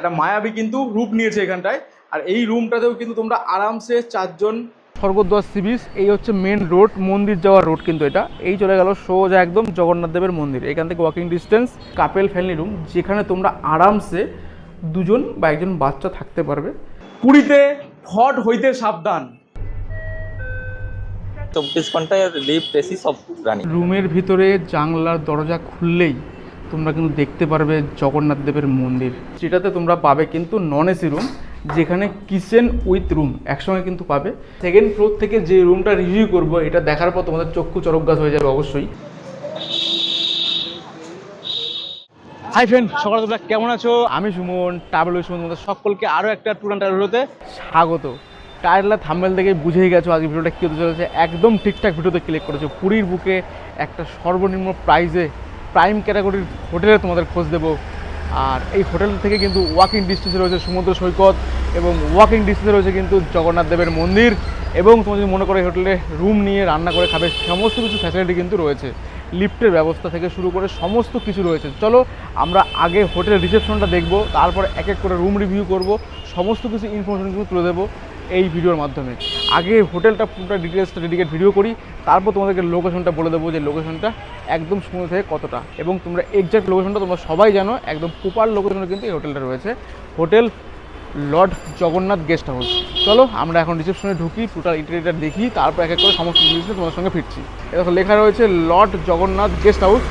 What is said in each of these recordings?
একটা মায়াবী কিন্তু রূপ নিয়েছে এখানটায়। আর এই রুমটাতেও কিন্তু তোমরা আরামসে চারজন স্বর্গদ্বার সি বিচ এই হচ্ছে মেন রোড মন্দির যাওয়ার রোড কিন্তু এটা। এই চলে গেল সোজা একদম জগন্নাথ দেবের মন্দির। এখান থেকে walking distance couple family room যেখানে তোমরা আরামসে দুজন বা একজন বাচ্চা থাকতে পারবে। পুরীতে ফট হইতে সাবধান। চব্বিশ ঘন্টায় লিফট এসি সব রানিং রুমের ভিতরে জানলার দরজা খুললেই তোমরা কিন্তু দেখতে পারবে জগন্নাথ দেবের মন্দির। সেটাতে তোমরা পাবে কিন্তু নন এসি রুম যেখানে কিচেন উইথ রুম একসঙ্গে কিন্তু পাবে। সেকেন্ড ফ্লোর থেকে যে রুমটা রিভিউ করব, এটা দেখার পর তোমাদের চক্ষু চরক গাছ হয়ে যাবে অবশ্যই। হাই ফ্রেন্ড সকাল তোমরা কেমন আছো? আমি সুমন ট্রাভেল সুমন, তোমাদের সকলকে আরও একটা ট্যুর অ্যান্ড ট্রাভেলতে স্বাগত। টায়ারলা থাম্বেল থেকে বুঝেই গেছো, আজকে ভিডিওটা কী হতে চলেছে? একদম ঠিকঠাক ভিডিওতে ক্লিক করেছ। পুরীর বুকে একটা সর্বনিম্ন প্রাইজে প্রাইম ক্যাটাগরির হোটেলে তোমাদের খোঁজ দেবো। আর এই হোটেল থেকে কিন্তু ওয়াকিং ডিস্টেন্সে রয়েছে সমুদ্র সৈকত এবং ওয়াকিং ডিস্টেন্সে রয়েছে কিন্তু জগন্নাথ দেবের মন্দির এবং তুমি যদি মনে করো হোটেলে রুম নিয়ে রান্না করে খাবে, সমস্ত কিছু ফ্যাসিলিটি কিন্তু রয়েছে। লিফটের ব্যবস্থা থেকে শুরু করে সমস্ত কিছু রয়েছে। চলো আমরা আগে হোটেলের রিসেপশনটা দেখব, তারপরে এক এক করে রুম রিভিউ করব, সমস্ত কিছু ইনফরমেশন কিন্তু তুলে দেবো। এই ভিডিওর মাধ্যমে। আগে হোটেলটা পুরোটা ডিটেলসটা ডেডিকেট ভিডিও করি, তারপর তোমাদেরকে লোকেশনটা বলে দেবো যে লোকেশনটা একদম সমুদ্র থেকে কতটা। এবং তোমরা এক্সাক্ট লোকেশনটা তোমরা সবাই জানো, একদম প্রপার লোকেশনে কিন্তু এই হোটেলটা রয়েছে। Hotel Lord Jagannath Guest House. চলো, আমরা এখন রিসেপশনে ঢুকি টোটাল ইন্টারিয়ার দেখি, তারপর এক এক করে সমস্ত জিনিস তোমাদের সঙ্গে ফিরছি। এটা লেখা রয়েছে লর্ড জগন্নাথ গেস্ট হাউস।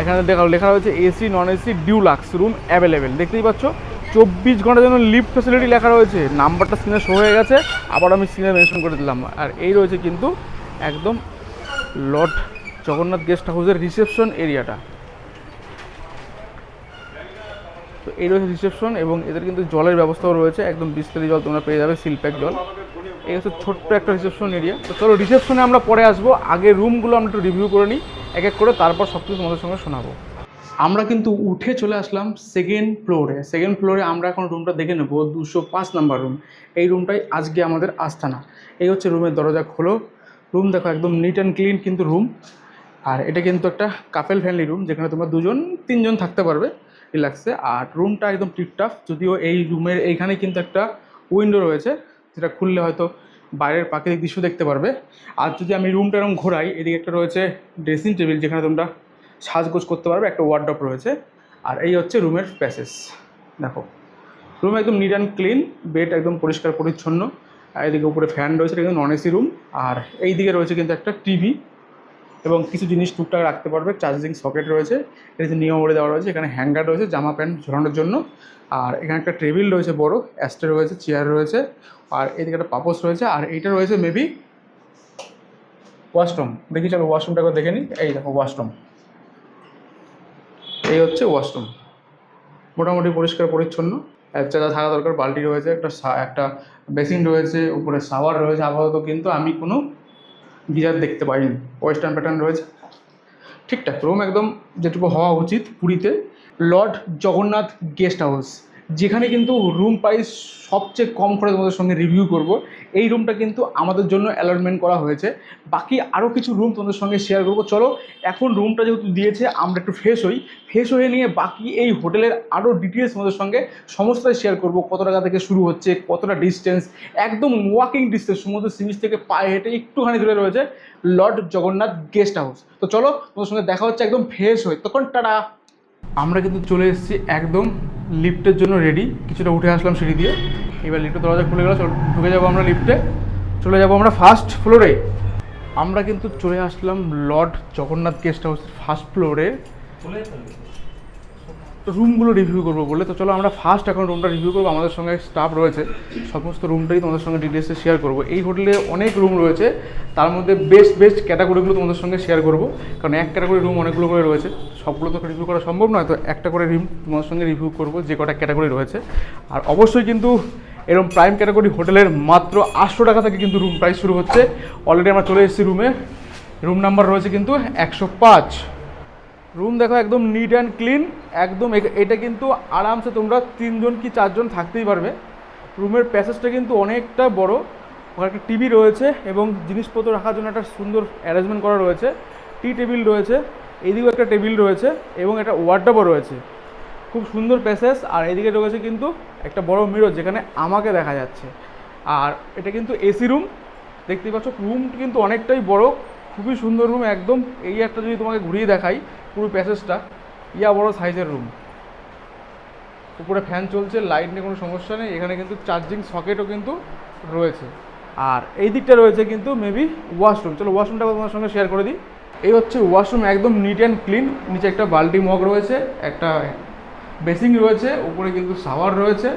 এখানে দেখা, লেখা রয়েছে AC non AC deluxe room available দেখতেই পাচ্ছ? চব্বিশ ঘণ্টার জন্য লিফট ফেসিলিটি লেখা রয়েছে। নাম্বারটা স্ক্রিনে শো হয়ে গেছে। আবার আমি স্ক্রিনে মেনশন করে দিলাম। আর এই রয়েছে কিন্তু একদম লর্ড জগন্নাথ গেস্ট হাউসের রিসেপশন এরিয়াটা তো এই রয়েছে রিসেপশন এবং এদের কিন্তু জলের ব্যবস্থাও রয়েছে। একদম বিস্তারিত জল তোমরা পেয়ে যাবে সিলপ্যাক জল। এই হচ্ছে ছোট্ট একটা রিসেপশন এরিয়া তো চলো রিসেপশনে আমরা পরে আসব। আগে রুমগুলো আমরা একটু রিভিউ করে নিই। এক এক করে তারপর সব কিছু তোমাদের সঙ্গে শোনাবো। আমরা কিন্তু উঠে চলে আসলাম সেকেন্ড ফ্লোরে সেকেন্ড ফ্লোরে আমরা এখন রুমটা দেখে নেব, দুশো পাঁচ নাম্বার রুম এই রুমটাই আজকে আমাদের আস্থানা এই হচ্ছে রুমের দরজা খোলো। রুম দেখো একদম নিট অ্যান্ড ক্লিন কিন্তু রুম আর এটা কিন্তু একটা কাপেল ফ্যামিলি রুম যেখানে তোমরা দুজন, তিনজন থাকতে পারবে রিল্যাক্সে আর রুমটা একদম টিপটাপ যদিও এই রুমের এইখানে কিন্তু একটা উইন্ডো রয়েছে, যেটা খুললে হয়তো বাইরের প্রাকৃতিক দৃশ্য দেখতে পারবে। আর যদি আমি রুমটা এরকম ঘোরাই, এদিকে একটা রয়েছে ড্রেসিং টেবিল যেখানে তোমরা সাজগোজ করতে পারবে, একটা ওয়ার্ড্রপ রয়েছে। আর এই হচ্ছে রুমের প্যাসেজ দেখো রুম একদম নিট অ্যান্ড ক্লিন বেড একদম পরিষ্কার পরিচ্ছন্ন। এদিকে উপরে ফ্যান রয়েছে, এটা কিন্তু নন এসি রুম আর এই দিকে রয়েছে কিন্তু একটা টিভি এবং কিছু জিনিস টুকটাক রাখতে পারবে চার্জিং সকেট রয়েছে। এটা নিয়ম বলে দেওয়া রয়েছে, এখানে হ্যাঙ্গার রয়েছে, জামা প্যান্ট ঝোলানোর জন্য। আর এখানে একটা টেবিল রয়েছে বড় অ্যাস্টে রয়েছে চেয়ার রয়েছে। আর এদিকে একটা পাপোস রয়েছে, আর এইটা রয়েছে মেবি ওয়াশরুম দেখি চলো ওয়াশরুমটা একবার দেখে নিই। এই দেখো ওয়াশরুম এই হচ্ছে ওয়াশরুম মোটামুটি পরিষ্কার, পরিচ্ছন্ন। এক জায়গা থাকা দরকার, বালতি রয়েছে, একটা একটা বেসিন রয়েছে, উপরে শাওয়ার রয়েছে আপাতত, কিন্তু আমি কোনো গিজার দেখতে পাইনি। ওয়েস্টার্ন প্যাটার্ন রয়েছে। ঠিকঠাক রুম একদম যেটুকু হওয়া উচিত পুরীতে। Lord Jagannath Guest House. যেখানে কিন্তু রুম প্রাইস সবচেয়ে কম করে তোমাদের সঙ্গে রিভিউ করব। এই রুমটা কিন্তু আমাদের জন্য অ্যালটমেন্ট করা হয়েছে। বাকি আরও কিছু রুম তোমাদের সঙ্গে শেয়ার করব। চলো, এখন রুমটা যেহেতু দিয়েছে, আমরা একটু ফ্রেশ হই। ফ্রেশ হয়ে নিয়ে বাকি এই হোটেলের আরও ডিটেলস তোমাদের সঙ্গে সমস্তটাই শেয়ার করব। কত টাকা থেকে শুরু হচ্ছে, কতটা ডিস্টেন্স একদম ওয়াকিং ডিস্টেন্স সমুদ্র সি বিচ থেকে পায়ে হেঁটে একটুখানি দূরে রয়েছে লর্ড জগন্নাথ গেস্ট হাউস তো চলো, তোমাদের সঙ্গে দেখা হচ্ছে একদম ফ্রেশ হয়ে। তখন টাটা! আমরা কিন্তু চলে এসেছি একদম লিফটের জন্য রেডি কিছুটা উঠে আসলাম সিঁড়ি দিয়ে। এবার লিফটের দরজা খুলে গেল ঢুকে যাব আমরা লিফটে চলে যাব আমরা ফার্স্ট ফ্লোরে আমরা কিন্তু চলে আসলাম লর্ড জগন্নাথ গেস্ট হাউসের ফার্স্ট ফ্লোরে রুমগুলো রিভিউ করব বলে তো চলো আমরা ফার্স্ট এখন রুমটা রিভিউ করব। আমাদের সঙ্গে স্টাফ রয়েছে। সমস্ত রুমটাই তোমাদের সঙ্গে ডিটেলসে শেয়ার করব। এই হোটেলে অনেক রুম রয়েছে। তার মধ্যে বেস্ট বেস্ট ক্যাটাগরিগুলো তোমাদের সঙ্গে শেয়ার করব। কারণ এক ক্যাটাগরি রুম অনেকগুলো করে রয়েছে। সবগুলো তো রিভিউ করা সম্ভব নয়। তো একটা করে রুম তোমাদের সঙ্গে রিভিউ করব যে কটা ক্যাটাগরি রয়েছে। আর অবশ্যই কিন্তু এরকম প্রাইম ক্যাটাগরি হোটেলের মাত্র আটশো টাকা থেকে কিন্তু রুম প্রাইস শুরু হচ্ছে। অলরেডি আমরা চলে এসেছি রুমে রুম নাম্বার রয়েছে কিন্তু একশো পাঁচ। রুম দেখো একদম নিট অ্যান্ড ক্লিন একদম এটা কিন্তু আরামসে তোমরা তিনজন কি চারজন থাকতেই পারবে। রুমের প্যাসেজটা কিন্তু অনেকটা বড়, ওখানে একটা টিভি রয়েছে এবং জিনিসপত্র রাখার জন্য একটা সুন্দর অ্যারেঞ্জমেন্ট করা রয়েছে। টি টেবিল রয়েছে এইদিকেও একটা টেবিল রয়েছে এবং একটা ওয়ার্ডাবও রয়েছে। খুব খুব সুন্দর প্যাসেজ, আর এদিকে রয়েছে কিন্তু একটা বড় মিরর যেখানে আমাকে দেখা যাচ্ছে। আর এটা কিন্তু এসি রুম দেখতেই পাচ্ছ রুম কিন্তু অনেকটাই বড়, খুবই সুন্দর রুম একদম এই একটা যদি তোমাকে ঘুরিয়ে দেখাই পুরো প্যাসেজটা, ইয়া বড় সাইজের রুম উপরে ফ্যান চলছে লাইট নিয়ে কোনো সমস্যা নেই, এখানে কিন্তু চার্জিং সকেটও কিন্তু রয়েছে। আর এই দিকটা রয়েছে কিন্তু মেবি ওয়াশরুম চলো ওয়াশরুমটা তোমার সঙ্গে শেয়ার করে দিই। এই হচ্ছে ওয়াশরুম একদম নিট অ্যান্ড ক্লিন নিচে একটা বাল্টি মগ রয়েছে, একটা বেসিং রয়েছে, উপরে কিন্তু শাওয়ার রয়েছে।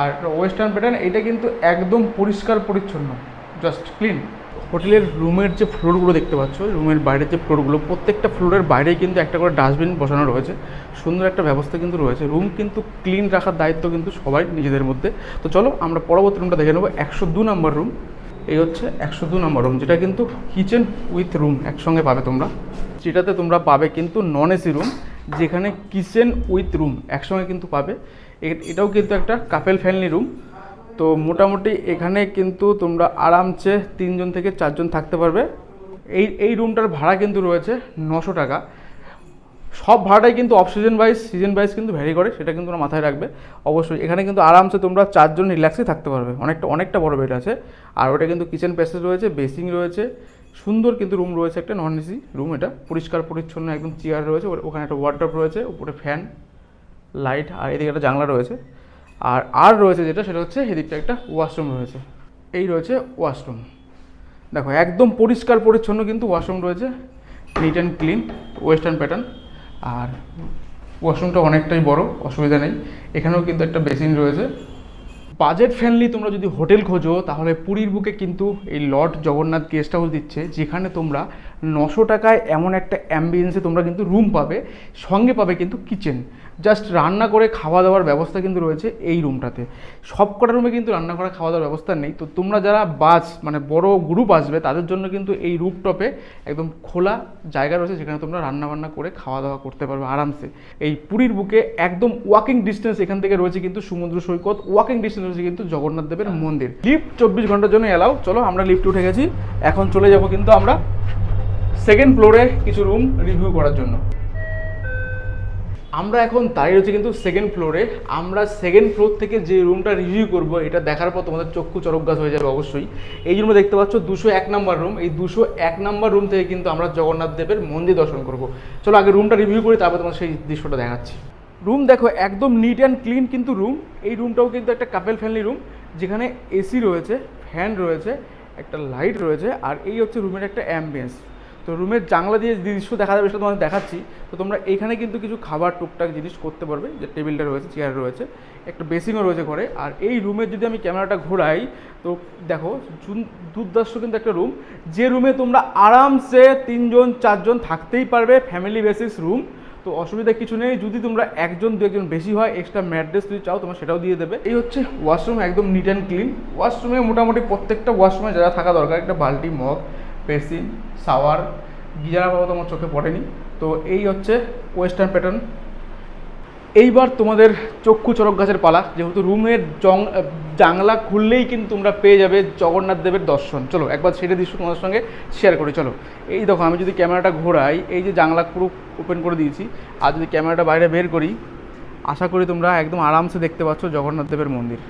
আর ওয়েস্টার্ন প্যাটার্ন এটা কিন্তু একদম পরিষ্কার পরিচ্ছন্ন জাস্ট ক্লিন হোটেলের রুমের যে ফ্লোরগুলো দেখতে পাচ্ছ, রুমের বাইরের যে ফ্লোরগুলো, প্রত্যেকটা ফ্লোরের বাইরে কিন্তু একটা করে ডাস্টবিন বসানো রয়েছে। সুন্দর একটা ব্যবস্থা কিন্তু রয়েছে। রুম কিন্তু ক্লিন রাখার দায়িত্ব কিন্তু সবাই নিজেদের মধ্যে। তো চলো, আমরা পরবর্তী রুমটা দেখে নেব। একশো দু নম্বর রুম। এই হচ্ছে একশো দু নম্বর রুম, যেটা কিন্তু কিচেন উইথ রুম একসঙ্গে পাবে তোমরা। যেটাতে তোমরা পাবে কিন্তু নন এসি রুম, যেখানে কিচেন উইথ রুম একসঙ্গে কিন্তু পাবে। এটাও কিন্তু একটা কাপেল ফ্যামিলি রুম। তো মোটামুটি এখানে কিন্তু তোমরা আরামসে তিনজন থেকে চারজন থাকতে পারবে। এই এই রুমটার ভাড়া কিন্তু রয়েছে নশো টাকা। সব ভাড়াটাই কিন্তু off season wise season wise কিন্তু ভ্যারি করে, সেটা কিন্তু তোমরা মাথায় রাখবে। অবশ্যই এখানে কিন্তু আরামসে তোমরা চারজন রিল্যাক্সে থাকতে পারবে। অনেকটা অনেকটা বড় বেড আছে। আর ওটা কিন্তু কিচেন প্যাসেজ রয়েছে বেসিং রয়েছে। সুন্দর কিন্তু রুম রয়েছে একটা নন এসি রুম এটা। পরিষ্কার, পরিচ্ছন্ন, একদম চেয়ার রয়েছে। ওখানে একটা ওয়ার্ড্রপ রয়েছে, উপরে ফ্যান লাইট আর এদিকে একটা জানলা রয়েছে। আর আর রয়েছে যেটা, সেটা হচ্ছে এদিকটা একটা ওয়াশরুম রয়েছে। এই রয়েছে ওয়াশরুম দেখো, একদম পরিষ্কার পরিচ্ছন্ন কিন্তু ওয়াশরুম রয়েছে। Neat and clean western pattern আর ওয়াশরুমটা অনেকটাই বড়, অসুবিধা নেই। এখানেও কিন্তু একটা বেসিন রয়েছে। বাজেট ফ্রেন্ডলি তোমরা যদি হোটেল খোঁজো, তাহলে পুরীর বুকে কিন্তু এই লর্ড জগন্নাথ গেস্ট হাউস দিচ্ছে, যেখানে তোমরা নশো টাকায় এমন একটা অ্যাম্বিয়েন্সে তোমরা কিন্তু রুম পাবে। সঙ্গে পাবে কিন্তু কিচেন জাস্ট রান্না করে খাওয়া দাওয়ার ব্যবস্থা কিন্তু রয়েছে এই রুমটাতে সব কটা রুমে কিন্তু রান্না করা খাওয়া দাওয়ার ব্যবস্থা নেই। তো তোমরা যারা বাস মানে বড় গ্রুপ আসবে, তাদের জন্য কিন্তু এই রুপটপে একদম খোলা জায়গা রয়েছে, যেখানে তোমরা রান্না বান্না করে খাওয়া দাওয়া করতে পারবে আরামসে। এই পুরীর বুকে একদম ওয়াকিং ডিস্টেন্স এখান থেকে রয়েছে কিন্তু সমুদ্র সৈকত ওয়াকিং ডিস্টেন্স রয়েছে কিন্তু জগন্নাথ দেবের মন্দির। লিফট চব্বিশ ঘণ্টার জন্য এলাও চলো, আমরা লিফট উঠে গেছি। এখন চলে যাব কিন্তু আমরা সেকেন্ড ফ্লোরে কিছু রুম রিভিউ করার জন্য। আমরা এখন দাঁড়িয়ে রয়েছি কিন্তু সেকেন্ড ফ্লোরে আমরা সেকেন্ড ফ্লোর থেকে যে রুমটা রিভিউ করব, এটা দেখার পর তোমাদের চক্ষু চরক গাছ হয়ে যাবে অবশ্যই। এই জন্য দেখতে পাচ্ছ, দুশো এক নম্বর রুম এই দুশো এক নম্বর রুম থেকে কিন্তু আমরা জগন্নাথ দেবের মন্দির দর্শন করব। চলো আগে রুমটা রিভিউ করি, তারপর তোমার সেই দৃশ্যটা দেখাচ্ছি। রুম দেখো, একদম নিট অ্যান্ড ক্লিন কিন্তু রুম এই রুমটাও কিন্তু একটা কাপেল ফ্যামিলি রুম যেখানে এসি রয়েছে ফ্যান রয়েছে, একটা লাইট রয়েছে, আর এই হচ্ছে রুমের একটা অ্যাম্বিয়েন্স তো রুমের জানলা দিয়ে দৃশ্য দেখা যাবে সেটা তোমাদের দেখাচ্ছি। তো তোমরা এখানে কিন্তু কিছু খাবার, টুকটাক জিনিস করতে পারবে, যে টেবিলটা রয়েছে চেয়ার রয়েছে, একটা বেসিংও রয়েছে ঘরে। আর এই রুমের যদি আমি ক্যামেরাটা ঘোরাই, তো দেখো দুর্দর্শ কিন্তু একটা রুম যে রুমে তোমরা আরামসে তিনজন, চারজন থাকতেই পারবে ফ্যামিলি বেসিস রুম তো অসুবিধা কিছু নেই, যদি তোমরা একজন, দু একজন বেশি হয় এক্সট্রা ম্যাট্রেস যদি চাও, তোমরা সেটাও দিয়ে দেবে। এই হচ্ছে ওয়াশরুম একদম নিট অ্যান্ড ক্লিন ওয়াশরুমে মোটামুটি প্রত্যেকটা ওয়াশরুমে যারা থাকা দরকার, একটা বালতি মগ বেসিন শাওয়ার গিজার বাবা তোমার চোখে পড়েনি। তো এই হচ্ছে ওয়েস্টার্ন প্যাটার্ন এইবার তোমাদের চক্ষু চরক গাছের পালা, যেহেতু রুমের জং জানলা খুললেই কিন্তু তোমরা পেয়ে যাবে জগন্নাথ দেবের দর্শন। চলো, একবার সেটা দৃশ্য তোমাদের সঙ্গে শেয়ার করি, চলো। এই দেখো, আমি যদি ক্যামেরাটা ঘোরাই, এই যে জানলা পুরো ওপেন করে দিয়েছি, আর যদি ক্যামেরাটা বাইরে বের করি, আশা করি তোমরা একদম আরামসে দেখতে পাচ্ছ জগন্নাথ দেবের মন্দির।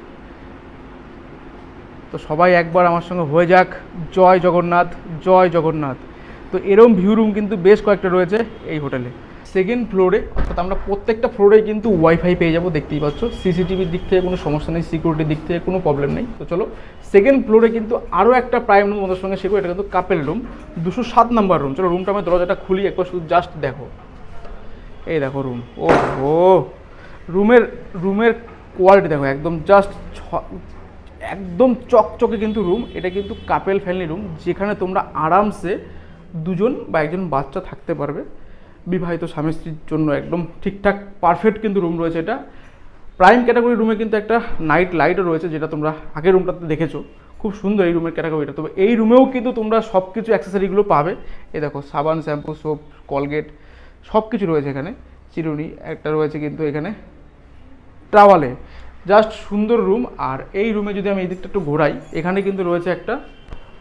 তো সবাই একবার আমার সঙ্গে হয়ে যাক। জয় জগন্নাথ জয় জগন্নাথ। তো এরম ভিউ রুম কিন্তু বেশ কয়েকটা রয়েছে এই হোটেলে সেকেন্ড ফ্লোরে অর্থাৎ আমরা প্রত্যেকটা ফ্লোরে কিন্তু ওয়াইফাই পেয়ে যাব দেখতেই পাচ্ছ। সিসিটিভির দিক থেকে কোনো সমস্যা নেই সিকিউরিটির দিক থেকে কোনো প্রবলেম নেই। তো চলো সেকেন্ড ফ্লোরে কিন্তু আরও একটা প্রাইম রুম আমাদের সঙ্গে শেখো এটা কিন্তু কাপেল রুম দুশো সাত নাম্বার রুম চলো রুমটা আমি দরজাটা খুলি, একবার শুধু জাস্ট দেখো। এই দেখো রুম ও রুমের রুমের কোয়ালিটি দেখো, একদম জাস্ট একদম চকচকে কিন্তু রুম এটা কিন্তু কাপেল ফ্যামিলি রুম যেখানে তোমরা আরামসে দুজন বা একজন বাচ্চা থাকতে পারবে। বিবাহিত স্বামী স্ত্রীর জন্য একদম ঠিকঠাক পারফেক্ট কিন্তু রুম রয়েছে এটা। প্রাইম ক্যাটাগরি রুমে কিন্তু একটা নাইট লাইটও রয়েছে, যেটা তোমরা আগের রুমটাতে দেখেছ। খুব সুন্দর এই রুমের ক্যাটাগরিটা তবে এই রুমেও কিন্তু তোমরা সব কিছু অ্যাক্সেসরিগুলো পাবে। এই দেখো, সাবান শ্যাম্পু সোপ কলগেট সব কিছু রয়েছে এখানে। চিরুনি একটা রয়েছে কিন্তু এখানে। ট্রাওয়ালে জাস্ট সুন্দর রুম, আর এই রুমে যদি আমি এই দিকটা একটু ঘোরাই, এখানে কিন্তু রয়েছে একটা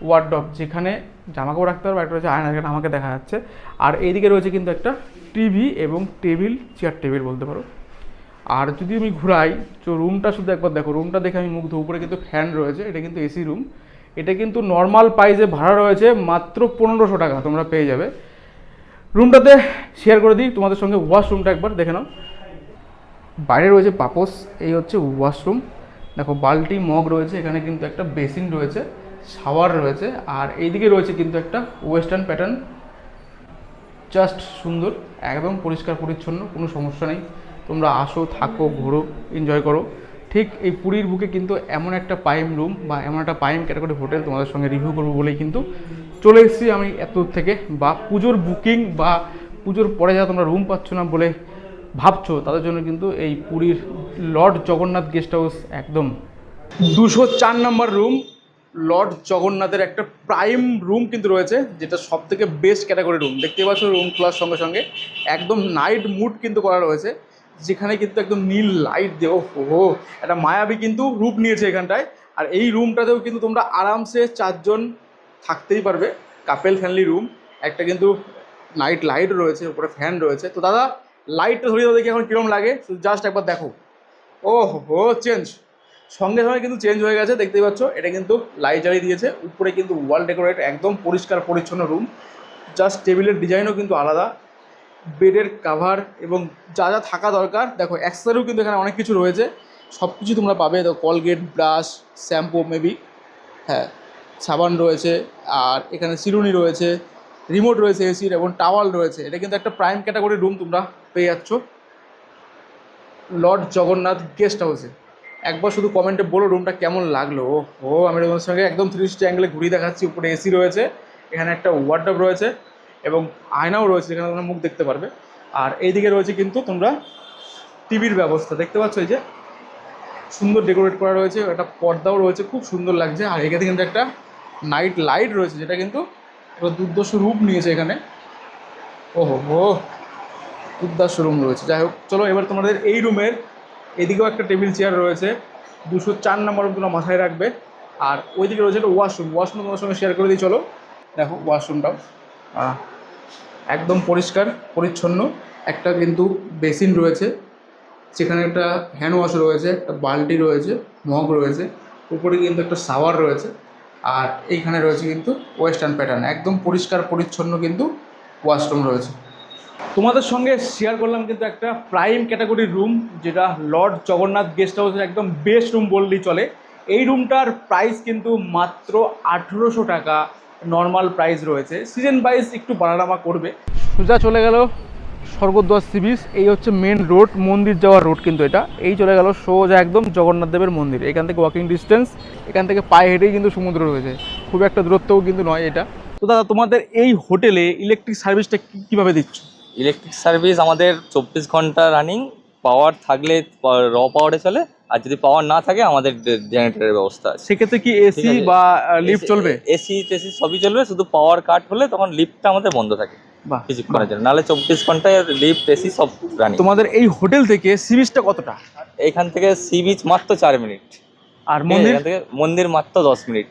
ওয়ার্ডব যেখানে জামাকাপড় রাখতে পারব, একটা রয়েছে আয়না যেখানে আমাকে দেখা যাচ্ছে। আর এইদিকে রয়েছে কিন্তু একটা টিভি এবং টেবিল চেয়ার টেবিল বলতে পারো। আর যদি আমি ঘুরাই, তো রুমটা শুধু একবার দেখো রুমটা দেখে আমি মুগ্ধ, উপরে কিন্তু ফ্যান রয়েছে, এটা কিন্তু এসি রুম এটা কিন্তু নর্মাল প্রাইসে ভাড়া রয়েছে মাত্র পনেরোশো টাকা, তোমরা পেয়ে যাবে। রুমটাতে শেয়ার করে দিই, তোমাদের সঙ্গে ওয়াশরুমটা একবার দেখে নাও। বাইরে রয়েছে পাপোস এই হচ্ছে ওয়াশরুম দেখো, বালতি, মগ রয়েছে, এখানে কিন্তু একটা বেসিন রয়েছে শাওয়ার রয়েছে, আর এইদিকে রয়েছে কিন্তু একটা ওয়েস্টার্ন প্যাটার্ন জাস্ট সুন্দর, একদম পরিষ্কার, পরিচ্ছন্ন, কোনো সমস্যা নেই। তোমরা আসো, থাকো, ঘোরো এনজয় করো। ঠিক এই পুরীর বুকে কিন্তু এমন একটা পাইম রুম বা এমন একটা পাইম ক্যাটাগরি হোটেল তোমাদের সঙ্গে রিভিউ করব বলেই কিন্তু চলে এসেছি আমি এত দূর থেকে। বা পুজোর বুকিং বা পুজোর পরে যা তোমরা রুম পাচ্ছ না বলে ভাবছ, তাদের জন্য কিন্তু এই পুরীর লর্ড জগন্নাথ গেস্ট হাউস একদম। দুশো চার নম্বর রুম, লর্ড জগন্নাথের একটা প্রাইম রুম কিন্তু রয়েছে, যেটা সব থেকে বেস্ট ক্যাটাগরি রুম। দেখতে পাচ্ছ রুম খোলার সঙ্গে সঙ্গে, একদম নাইট মুড কিন্তু করা রয়েছে, যেখানে কিন্তু একদম নীল লাইট দিয়ে ও হো একটা মায়াবী কিন্তু রূপ নিয়েছে এখানটায়। আর এই রুমটাতেও কিন্তু তোমরা আরামসে চারজন থাকতেই পারবে কাপেল ফ্যামিলি রুম একটা কিন্তু নাইট লাইট রয়েছে, উপরে ফ্যান রয়েছে। তো দাদা লাইটটা ধরিয়ে দেখি এখন কীরকম লাগে? জাস্ট একবার দেখো। ও হো চেঞ্জ সঙ্গে সঙ্গে কিন্তু চেঞ্জ হয়ে গেছে, দেখতেই পাচ্ছ। এটা কিন্তু লাইট জ্বালিয়ে দিয়েছে। উপরে কিন্তু ওয়াল ডেকোরেট একদম পরিষ্কার পরিচ্ছন্ন রুম জাস্ট টেবিলের ডিজাইনও কিন্তু আলাদা। বেডের কাভার এবং যা যা থাকা দরকার, দেখো এক্সট্রাও কিন্তু এখানে অনেক কিছু রয়েছে। সব কিছু তোমরা পাবে, দেখো কলগেট ব্রাশ শ্যাম্পু মেবি হ্যাঁ সাবান রয়েছে, আর এখানে সিরুনি রয়েছে। রিমোট রয়েছে এসির এবং টাওয়াল রয়েছে। এটা কিন্তু একটা প্রাইম ক্যাটাগরি রুম তোমরা পেয়ে যাচ্ছ। লর্ড জগন্নাথ গেস্ট হাউসে একবার শুধু কমেন্টে বলো রুমটা কেমন লাগল। ও ও আমি তোমার সঙ্গে একদম থ্রি সিক্সটি অ্যাঙ্গেলে ঘুরিয়ে দেখাচ্ছি। উপরে এসি রয়েছে, এখানে একটা ওয়ার্ডব রয়েছে এবং আয়নাও রয়েছে যেখানে তোমরা মুখ দেখতে পারবে। আর এইদিকে রয়েছে কিন্তু তোমরা টিভির ব্যবস্থা। দেখতে পাচ্ছ এই যে, সুন্দর ডেকোরেট করা রয়েছে। একটা পর্দাও রয়েছে, খুব সুন্দর লাগছে। আর এখানে কিন্তু একটা নাইট লাইট রয়েছে, যেটা কিন্তু একটা দুর্দর্শ রূপ নিয়েছে এখানে। ওহো, হো দুর্দর্শ রুম রয়েছে। যাই হোক, চলো এবার তোমাদের এই রুমের এদিকেও একটা টেবিল চেয়ার রয়েছে। দুশো চার নম্বর তোমরা মাথায় রাখবে। আর ওইদিকে রয়েছে একটা ওয়াশরুম। ওয়াশরুম তোমার সঙ্গে শেয়ার করে দিই, চলো। দেখো ওয়াশরুমটাও। একদম পরিষ্কার, পরিচ্ছন্ন। একটা কিন্তু বেসিন রয়েছে। সেখানে একটা হ্যান্ড ওয়াশ রয়েছে, একটা বালতি রয়েছে, মগ রয়েছে। উপরে কিন্তু একটা শাওয়ার রয়েছে। আর এইখানে রয়েছে কিন্তু ওয়েস্টার্ন প্যাটার্ন একদম পরিষ্কার পরিচ্ছন্ন কিন্তু ওয়াশরুম রয়েছে। তোমাদের সঙ্গে শেয়ার করলাম কিন্তু একটা প্রাইম ক্যাটাগরির রুম যেটা লর্ড জগন্নাথ গেস্ট হাউসের একদম বেস্ট রুম বললেই চলে। এই রুমটার প্রাইস কিন্তু মাত্র আঠেরোশো টাকা নর্মাল প্রাইস রয়েছে। সিজন ওয়াইজ একটু বাড়ানামা করবে। সোজা চলে গেল। স্বর্গদ্বার সি বিচ এই হচ্ছে মেন রোড মন্দির যাওয়ার রোড কিন্তু এটা। এই চলে গেল সোজা একদম জগন্নাথ দেবের মন্দির। এখান থেকে ওয়াকিং ডিস্টেন্স এখান থেকে পায়ে হেঁটেই কিন্তু সমুদ্র রয়েছে। খুব একটা দূরত্বও কিন্তু নয় এটা। তো দাদা তোমাদের এই হোটেলে ইলেকট্রিক সার্ভিসটা কীভাবে দিচ্ছ? ইলেকট্রিক সার্ভিস আমাদের চব্বিশ ঘণ্টা রানিং পাওয়ার থাকলে র পাওয়ারে চলে আর যদি পাওয়ার না থাকে আমাদের জেনারেটরের ব্যবস্থা আছে। সেক্ষেত্রে কি এসি বা লিফট চলবে? এসি টেসি সবই চলবে শুধু পাওয়ার কাট হলে তখন লিফটটা আমাদের বন্ধ থাকে। বাহ কিছুক্ষণের জন্য। নাহলে চব্বিশ ঘন্টায় লিফট এসি সব রানিং তোমাদের এই হোটেল থেকে সি বিচটা কতটা? এখান থেকে সি বিচ মাত্র চার মিনিট আর মন্দির? থেকে মন্দির মাত্র দশ মিনিট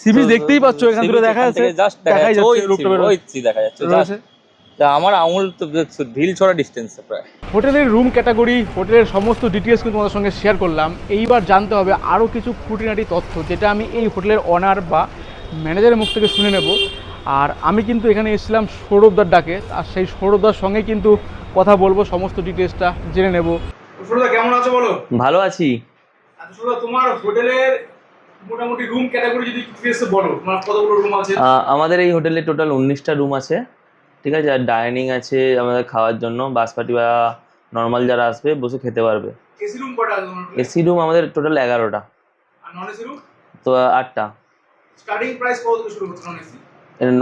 সি বিচ দেখতেই পাচ্ছ এখান থেকে দেখা যাচ্ছে জাস্ট দেখা যাচ্ছে ওই। ওই দেখা যাচ্ছে আমার আঙুল তো ঢিল ছড়া ডিস্টেন্স প্রায়। হোটেলের রুম ক্যাটাগরি হোটেলের সমস্ত ডিটেলস কিন্তু তোমাদের সঙ্গে শেয়ার করলাম। এইবার জানতে হবে আরও কিছু খুঁটিনাটি তথ্য যেটা আমি এই হোটেলের অনার বা ম্যানেজারের মুখ থেকে শুনে নেব। আর আমি কিন্তু এখানে এসেছিলাম সৌরভদার ডাকে আর সেই সৌরভদার সঙ্গে কিন্তু কথা বলব সমস্ত ডিটেলসটা জেনে নেব। সৌরভদা কেমন আছো বলো? ভালো আছি। আচ্ছা তোমার হোটেলের মোটামুটি রুম ক্যাটাগরি যদি বলো তোমার কতগুলো রুম আছে? আমাদের এই হোটেলে টোটাল উনিশটা রুম আছে ঠিক আছে? আর ডাইনিং আছে আমাদের খাওয়ার জন্য বাসপাটি বা নর্মাল যারা আসবে বসে খেতে পারবে। এসি রুম কটা আছে এসি রুম আমাদের টোটাল এগারোটা। আর নন এসি রুম তো আটটা। স্টার্টিং প্রাইস কত থেকে শুরু হচ্ছে নন এসি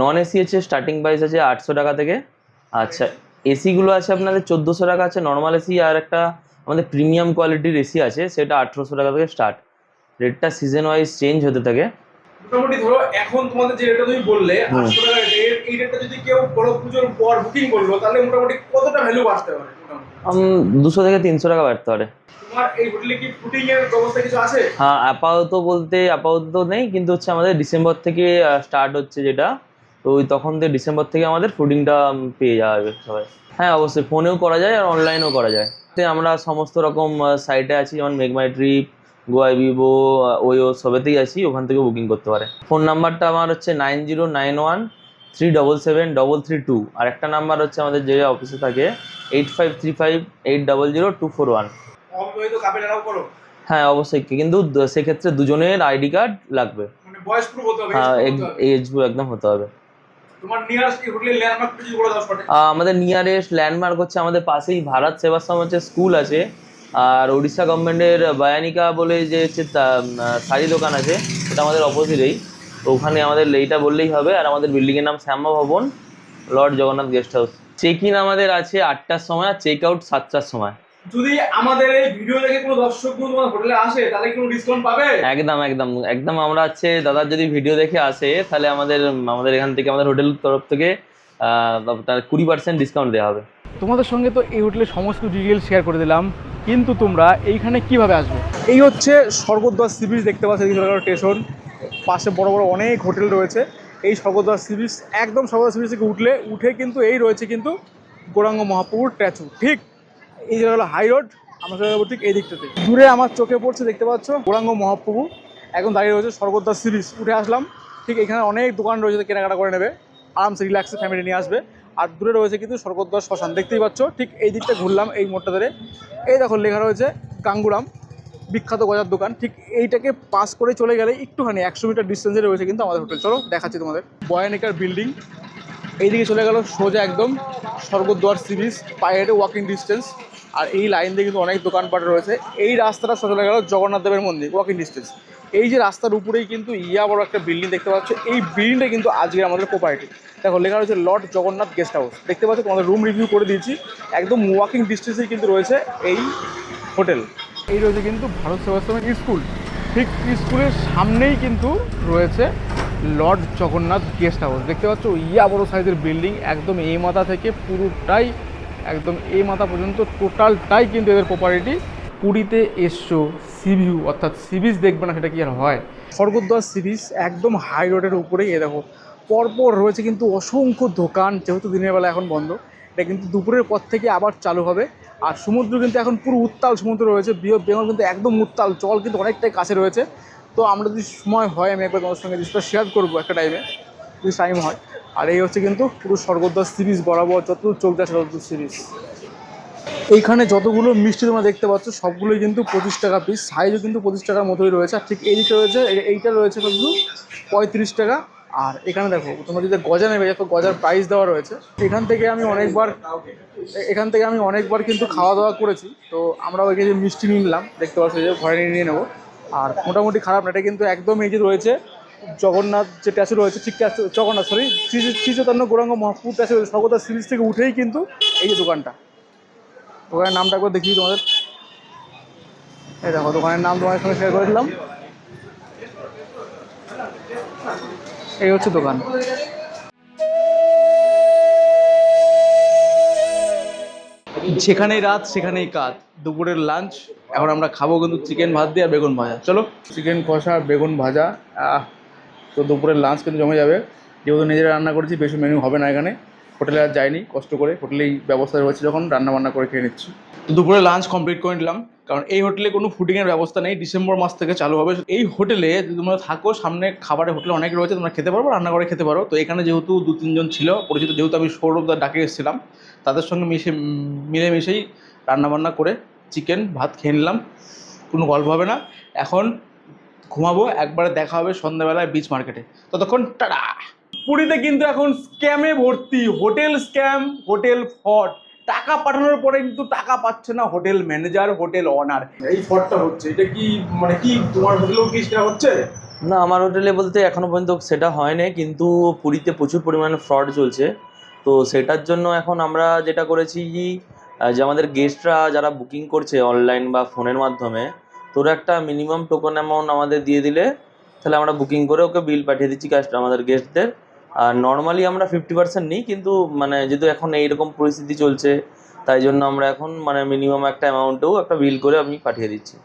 নন এসি আছে স্টার্টিং প্রাইস আছে আটশো টাকা থেকে। আচ্ছা এসিগুলো আছে আপনাদের চোদ্দোশো টাকা আছে নর্মাল এসি আর একটা আমাদের প্রিমিয়াম কোয়ালিটির এসি আছে সেটা আঠেরোশো টাকা থেকে স্টার্ট রেটটা সিজন ওয়াইজ চেঞ্জ হতে থাকে। মোটামুটি ধরো এখন তোমাদের যে রেটটা তুমি বললে আটশো টাকা রেট এই রেটটা যদি কেউ বড় পুজোর পর বুকিং করল তাহলে মোটামুটি কতটা ভ্যালু বাড়তে পারে? মোটামুটি দুশো থেকে তিনশো টাকা বাড়তে পারে। হ্যাঁ আপাতত বলতে আপাতত নেই কিন্তু হচ্ছে আমাদের ডিসেম্বর থেকে স্টার্ট হচ্ছে যেটা। তো ওই তখন থেকে ডিসেম্বর থেকে আমাদের ফুডিংটা পেয়ে যাবে সবাই। হ্যাঁ অবশ্যই ফোনেও করা যায় আর অনলাইনেও করা যায়। তে আমরা সমস্ত রকম সাইটে আছি যেমন মেঘমাই ট্রিপ গোয়াই ভিভো ওইও সবেতেই আছি ওখান থেকে বুকিং করতে পারে। ফোন নাম্বারটা আমার হচ্ছে nine zero nine one three double seven double three two আর একটা নাম্বার হচ্ছে আমাদের যে অফিসে থাকে eight five three five eight double zero two four one. হ্যাঁ অবশ্যই। কিন্তু সেক্ষেত্রে দুজনের আইডি কার্ড লাগবে। মানে হ্যাঁ এজ একদম হতে হবে। আমাদের নিয়ারেস্ট ল্যান্ডমার্ক হচ্ছে আমাদের পাশেই ভারত সেবাশ্রম হচ্ছে স্কুল আছে। আর উড়িষ্যা গভর্নমেন্টের বায়ানিকা বলে যে হচ্ছে শাড়ি দোকান আছে সেটা আমাদের অপোজিটেই তো ওখানে আমাদের এইটা বললেই হবে। আর আমাদের বিল্ডিংয়ের নাম Shyama Bhavan Lord Jagannath Guest House check in আমাদের আছে আটটার সময় আর চেক আউট সাতটার সময়। যদি আমাদের এই ভিডিও দেখে কোনো দর্শক বন্ধু তোমার হোটেলে আসে তাহলে কোনো ডিসকাউন্ট পাবে? একদম একদম একদম আমরা হচ্ছে দাদার যদি ভিডিও দেখে আসে তাহলে আমাদের আমাদের এখান থেকে আমাদের হোটেল তরফ থেকে তার কুড়ি পার্সেন্ট ডিসকাউন্ট দেওয়া হবে। তোমাদের সঙ্গে তো এই হোটেলের সমস্ত ডিটেলস শেয়ার করে দিলাম কিন্তু তোমরা এইখানে কীভাবে আসবে? এই হচ্ছে স্বর্গদ্বার সি বিচ দেখতে পাচ্ছ স্টেশন পাশে বড় বড় অনেক হোটেল রয়েছে। এই স্বর্গদ্বার সি বিচ একদম স্বর্গদ্বার সি বিচ থেকে উঠলে, উঠে কিন্তু এই রয়েছে কিন্তু গৌরাঙ্গ মহাপুর ট্যাচু ঠিক এই জায়গা হলো হাই রোড আমরা ঠিক এই দিকটাতে দূরে আমার চোখে পড়ছে, দেখতে পাচ্ছ? গৌরাঙ্গ মহাপ্রভু এখন দাঁড়িয়ে রয়েছে স্বর্গদ্বার সি বিচ উঠে আসলাম, ঠিক এখানে অনেক দোকান রয়েছে কেনাকাটা করে নেবে। আরামসে রিল্যাক্সে ফ্যামিলি নিয়ে আসবে। আর দূরে রয়েছে কিন্তু স্বর্গদ্বার শ্মশান, দেখতেই পাচ্ছ? ঠিক এই দিকটা ঘুরলাম এই মোড়টা ধরে এই দেখো লেখা রয়েছে গাঙ্গুরাম বিখ্যাত গজার দোকান। ঠিক এইটাকে পাস করে চলে গেলে একটুখানি একশো মিটার ডিস্টেন্সে রয়েছে কিন্তু আমাদের হোটেল চলো, দেখাচ্ছি তোমাদের। বয়ানিকার বিল্ডিং এইদিকে চলে গেল সোজা একদম স্বর্গদ্বার সিরিজ পায়ে হেঁটে ওয়াকিং ডিস্টেন্স আর এই লাইন দিয়ে কিন্তু অনেক দোকানপাট রয়েছে। এই রাস্তাটা সোজা চলে গেল জগন্নাথ দেবের মন্দির ওয়াকিং ডিস্টেন্স এই যে রাস্তার উপরেই কিন্তু ইয়া বড় একটা বিল্ডিং দেখতে পাচ্ছ। এই বিল্ডিংটা কিন্তু আজকে আমাদের প্রপার্টি দেখো, লেখা রয়েছে লর্ড জগন্নাথ গেস্ট হাউস দেখতে পাচ্ছ তোমাদের রুম রিভিউ করে দিয়েছি। একদম ওয়াকিং ডিস্টেন্সেই কিন্তু রয়েছে এই হোটেল এই রয়েছে কিন্তু ভারত সেবাশ্রমের স্কুল। ঠিক স্কুলের সামনেই কিন্তু রয়েছে লর্ড জগন্নাথ গেস্ট হাউস। দেখতে পাচ্ছ, ইয়া বড় সাইজের বিল্ডিং, একদম এই মাথা থেকে পুরোটাই, একদম এই মাথা পর্যন্ত টোটালটাই কিন্তু এদের প্রপার্টি পুরীতে এসছো সিভিউ অর্থাৎ সিবিচ দেখবে না সেটা কি আর হয়? স্বর্গদ্বার সিরিজ একদম হাই রোডের উপরেই এ দেখো। পরপর রয়েছে কিন্তু অসংখ্য দোকান, যেহেতু দিনের বেলা এখন বন্ধ, এটা কিন্তু দুপুরের পর থেকে আবার চালু হবে। আর সমুদ্র কিন্তু এখন পুরো উত্তাল সমুদ্র রয়েছে বেঙ্গল কিন্তু একদম উত্তাল, জল কিন্তু অনেকটাই কাছে রয়েছে। তো আমরা যদি সময় হয়, আমি একবার তোমার সঙ্গে জিনিসটা শেয়ার করব একটা টাইমে যদি টাইম হয়। আর এই হচ্ছে কিন্তু পুরো স্বর্গদ্বার সিরিজ বরাবর যতদূর চোখ আছে ততদূর সিরিজ এইখানে যতগুলো মিষ্টি তোমরা দেখতে পাচ্ছ, সবগুলোই কিন্তু পঁচিশ টাকা পিস সাইজও কিন্তু পঁচিশ টাকার মতোই রয়েছে। আর ঠিক এইটা রয়েছে এইটা রয়েছে কিন্তু পঁয়ত্রিশ টাকা। আর এখানে দেখো, তোমরা যদি গজা নেবে দেখো গজার প্রাইস দেওয়া রয়েছে এখান থেকে আমি অনেকবার, এখান থেকে আমি অনেকবার কিন্তু খাওয়া দাওয়া করেছি। তো আমরা ওইখানে যে মিষ্টি নিলাম, দেখতে পাচ্ছি যে ঘরে নিয়ে নেব। আর মোটামুটি খারাপ না, এটা কিন্তু একদম এই যে রয়েছে, জগন্নাথ যে ট্যাচু রয়েছে, ঠিক ট্যাচু, জগন্নাথ সরি শ্রী চৈতন্য গৌরাঙ্গ মহাপুর ট্যাচু রয়েছে, সর্বদা সিরিজ থেকে উঠেই কিন্তু এই যে দোকানটা। দোকানের নামটা একবার দেখিয়ে তোমাদের। এই দেখো, দোকানের নাম তোমাদের সঙ্গে শেয়ার করেছিলাম এই হচ্ছে দোকান। যেখানেই রাত সেখানেই কাজ। দুপুরের লাঞ্চ এখন আমরা খাব কিন্তু চিকেন ভাত দিয়ে আর বেগুন ভাজা। চলো। চিকেন কষা আর বেগুন ভাজা আহ, তো দুপুরের লাঞ্চ কিন্তু জমে যাবে। যেহেতু নিজেরা রান্না করেছি বেশি মেনু হবে না এখানে। হোটেলে আর যাইনি কষ্ট করে। হোটেলেই ব্যবস্থা রয়েছে যখন রান্না বান্না করে খেয়ে নিচ্ছি। তো দুপুরে লাঞ্চ কমপ্লিট করে নিলাম। কারণ এই হোটেলে কোনো ফুডিংয়ের ব্যবস্থা নেই, ডিসেম্বর মাস থেকে চালু হবে। এই হোটেলে যদি তোমরা থাকো, সামনে খাবারের হোটেল অনেক রয়েছে, তোমরা খেতে পারো রান্না করে খেতে পারো। তো এখানে যেহেতু দু তিনজন ছিল, পরিচিত যেহেতু আমি সৌরভদার ডাকে এসেছিলাম, তাদের সঙ্গে মিশে, মিলেমিশেই রান্নাবান্না করে চিকেন, ভাত খেয়ে নিলাম, কোনো গল্প হবে না। এখন ঘুমাবো, একবারে দেখা হবে সন্ধ্যাবেলায় বিচ মার্কেটে ততক্ষণ টাটা! পুরীতে কিন্তু এখন স্ক্যামে ভর্তি, হোটেল স্ক্যাম হোটেল ফ্রড টাকা পাঠানোর পরে কিন্তু টাকা পাচ্ছে না হোটেল ম্যানেজার হোটেল অনার এই ফ্রডটা হচ্ছে এটা কি মানে কি তোমার হোটেলেও কি সেটা হচ্ছে? না আমার হোটেলে বলতে এখনও পর্যন্ত সেটা হয়নি কিন্তু পুরীতে প্রচুর পরিমাণে ফ্রড চলছে। তো সেটার জন্য এখন আমরা যেটা করেছি কি, যে আমাদের গেস্টরা যারা বুকিং করছে অনলাইন বা ফোনের মাধ্যমে তোর একটা মিনিমাম টোকন অ্যামাউন্ট আমাদের দিয়ে দিলে তাহলে আমরা বুকিং করে ওকে বিল পাঠিয়ে দিচ্ছি কাস্ট আমাদের গেস্টদের আর নর্মালি আমরা ফিফটি পার্সেন্ট নিই, কিন্তু মানে যেহেতু এখন এইরকম পরিস্থিতি চলছে, তাই জন্য আমরা এখন মানে মিনিমাম একটা অ্যামাউন্টেও একটা বিল করে আমি পাঠিয়ে দিচ্ছি।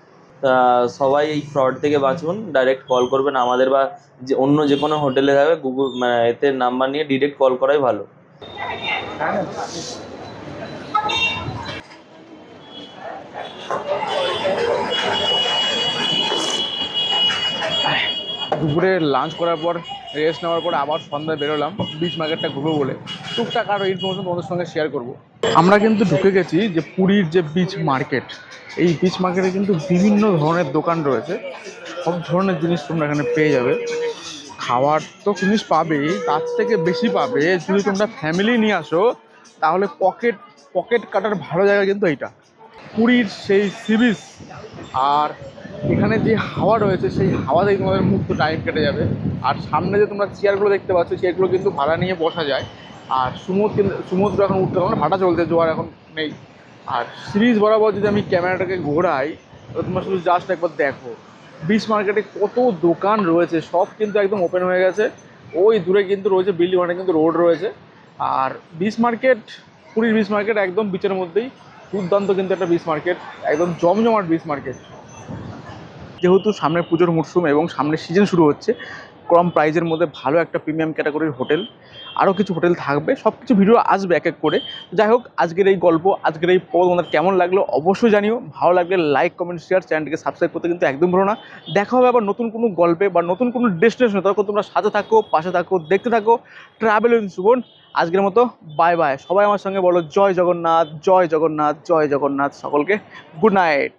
সবাই এই ফ্রড থেকে বাঁচুন ডাইরেক্ট কল করবেন আমাদের বা যে অন্য যে কোনো হোটেলে যাবে গুগল মানে এতে নাম্বার নিয়ে ডিরেক্ট কল করাই ভালো। দুপুরে লাঞ্চ করার পর রেস্ট নেওয়ার পর আবার সন্ধ্যায় বেরোলাম বিচ মার্কেটটা ঘুরবো বলে। টুকটাক আরও ইনফরমেশন তোমাদের সঙ্গে শেয়ার করব। আমরা কিন্তু ঢুকে গেছি যে পুরীর যে বিচ মার্কেট এই বিচ মার্কেটে কিন্তু বিভিন্ন ধরনের দোকান রয়েছে। সব ধরনের জিনিস তোমরা এখানে পেয়ে যাবে। খাওয়ার তো জিনিস পাবে তার থেকে বেশি পাবে। যদি তোমরা ফ্যামিলি নিয়ে আসো, তাহলে পকেট পকেট কাটার ভালো জায়গা কিন্তু এইটা। পুরীর সেই সি বিচ আর এখানে যে হাওয়া রয়েছে, সেই হাওয়াতেই তোমাদের মুক্ত টাইম কেটে যাবে। আর সামনে যে তোমরা চেয়ারগুলো দেখতে পাচ্ছ চেয়ারগুলো কিন্তু ভাড়া নিয়ে বসা যায়। আর সমুদ্র সমুদ্র এখন উঠতে পারবে না ভাটা চলছে, জোয়ার এখন নেই। আর সিরিজ বরাবর যদি আমি ক্যামেরাটাকে ঘোরাই তোমরা শুধু জাস্ট একবার দেখো। বিচ মার্কেটে কত দোকান রয়েছে, সব কিন্তু একদম ওপেন হয়ে গেছে। ওই দূরে কিন্তু রয়েছে বিল্ডিং ওখানে কিন্তু রোড রয়েছে। আর বিচ মার্কেট পুরীর বিচ মার্কেট একদম বিচের মধ্যেই। দুর্দান্ত কিন্তু একটা বিচ মার্কেট একদম জমজমাট বিচ মার্কেট যেহেতু সামনে পুজোর মরশুম এবং সামনে সিজন শুরু হচ্ছে, কম প্রাইজের মধ্যে ভালো একটা প্রিমিয়াম ক্যাটাগরির হোটেল আরও কিছু হোটেল থাকবে সব কিছু ভিডিও আসবে এক এক করে। যাই হোক, আজকের এই গল্প, আজকের এই পদ তোমাদের কেমন লাগল অবশ্যই জানিও। ভালো লাগলে লাইক কমেন্ট শেয়ার চ্যানেলটিকে সাবস্ক্রাইব করতে কিন্তু একদম ভুলো না। দেখা হবে আবার নতুন কোনো গল্পে বা নতুন কোনো ডেস্টিনেশনে তখন তোমরা সাথে থাকো, পাশে থাকো, দেখতে থাকো। ট্রাভেল ইন আজকের মতো বাই বাই সবাই আমার সঙ্গে বলো, জয় জগন্নাথ জয় জগন্নাথ জয় জগন্নাথ সকলকে। Good night